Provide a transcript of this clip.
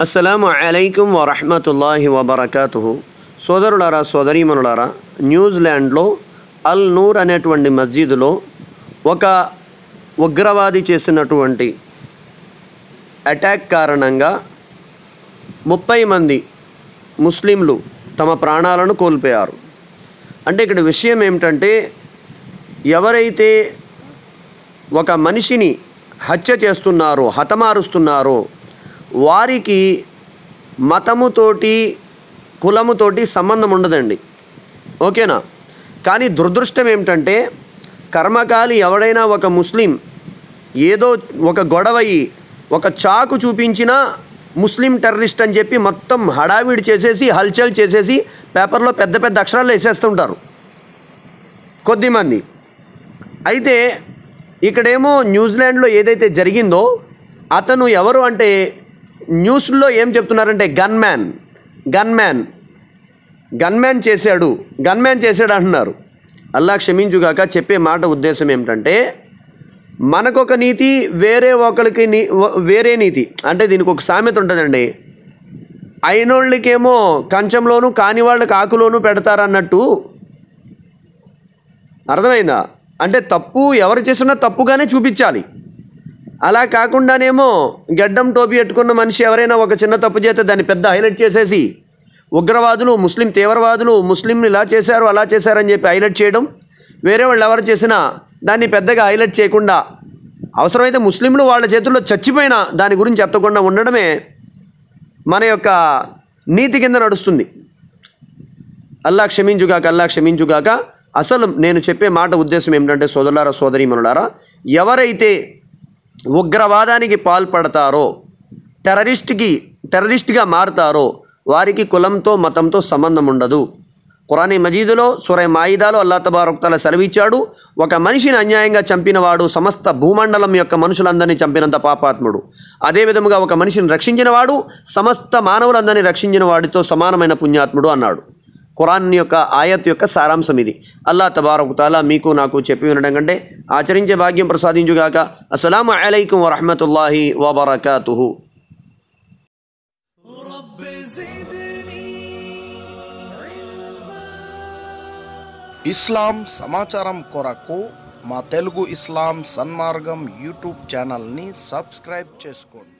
అస్సలాము అలైకుం వరహమతుల్లాహి వబర్కాతు సోదరులారా సోదరీమనులారా న్యూజిలాండ్లో అల్ నూర్ అనేటువంటి మస్జిద్లో ఒక ఉగ్రవాది చేసినటువంటి అటాక్ కారణంగా ముప్పై మంది ముస్లింలు తమ ప్రాణాలను కోల్పోయారు. అంటే ఇక్కడ విషయం ఏమిటంటే ఎవరైతే ఒక మనిషిని హత్య చేస్తున్నారో హతమారుస్తున్నారో వారికి మతముతోటి కులముతోటి సంబంధం ఉండదండి. ఓకేనా? కానీ దురదృష్టం ఏమిటంటే కర్మకాలి ఎవడైనా ఒక ముస్లిం ఏదో ఒక గొడవయి ఒక చాకు చూపించినా ముస్లిం టెర్రరిస్ట్ అని చెప్పి మొత్తం హడావిడి చేసేసి హల్చల్ చేసేసి పేపర్లో పెద్ద పెద్ద అక్షరాలు వేసేస్తుంటారు. కొద్దిమంది అయితే ఇక్కడేమో న్యూజిలాండ్లో ఏదైతే జరిగిందో అతను ఎవరు అంటే న్యూస్లో ఏం చెప్తున్నారంటే gunman gunman gunman చేశాడు గన్ మ్యాన్ చేశాడు అంటున్నారు. అల్లా క్షమించుగాక చెప్పే మాట ఉద్దేశం ఏమిటంటే మనకొక నీతి వేరే ఒకరికి నీ వేరే నీతి. అంటే దీనికి ఒక సామెత ఉంటుందండి. అయినోళ్ళకేమో కంచంలోను కాని వాళ్ళకి ఆకులోను పెడతారన్నట్టు. అర్థమైందా? అంటే తప్పు ఎవరు చేసినా తప్పుగానే చూపించాలి. అలా కాకుండానేమో గడ్డం టోపీ పెట్టుకున్న మనిషి ఎవరైనా ఒక చిన్న తప్పు చేస్తే దాన్ని పెద్ద హైలైట్ చేసేసి ఉగ్రవాదులు ముస్లిం తీవ్రవాదులు ముస్లింలు ఇలా చేశారు అలా చేశారని చెప్పి హైలైట్ చేయడం వేరే వాళ్ళు ఎవరు చేసినా దాన్ని పెద్దగా హైలైట్ చేయకుండా అవసరమైతే ముస్లింలు వాళ్ళ చేతుల్లో చచ్చిపోయినా దాని గురించి ఎత్తకుండా ఉండడమే మన యొక్క నీతి కింద నడుస్తుంది. అల్లా క్షమించుగాక అల్లా క్షమించుగాక. అసలు నేను చెప్పే మాట ఉద్దేశం ఏమిటంటే సోదరులారా సోదరీమణులారా ఎవరైతే ఉగ్రవాదానికి పాల్పడతారో టెర్రరిస్ట్కి టెర్రరిస్ట్గా మారుతారో వారికి కులంతో మతంతో సంబంధం ఉండదు. ఖురానీ మజీదులో సురై మాయిదాలో అల్లా తబారొక్తల సెలవిచ్చాడు ఒక మనిషిని అన్యాయంగా చంపినవాడు సమస్త భూమండలం యొక్క మనుషులందరినీ చంపినంత పాపాత్ముడు. అదేవిధముగా ఒక మనిషిని రక్షించినవాడు సమస్త మానవులందరినీ రక్షించిన వాడితో సమానమైన పుణ్యాత్ముడు అన్నాడు. ఖురాన్ యొక్క ఆయత్ యొక్క సారాంశం ఇది. అల్లా తబారకుతాలా మీకు నాకు చెప్పి ఉండడం కంటే ఆచరించే భాగ్యం ప్రసాదించుగాక. అస్సలం అలైకం వరహమతుల్లాహి వబర్కతు ఇస్లాం సమాచారం కొరకు మా తెలుగు ఇస్లాం సన్మార్గం యూట్యూబ్ ఛానల్ని సబ్స్క్రైబ్ చేసుకోండి.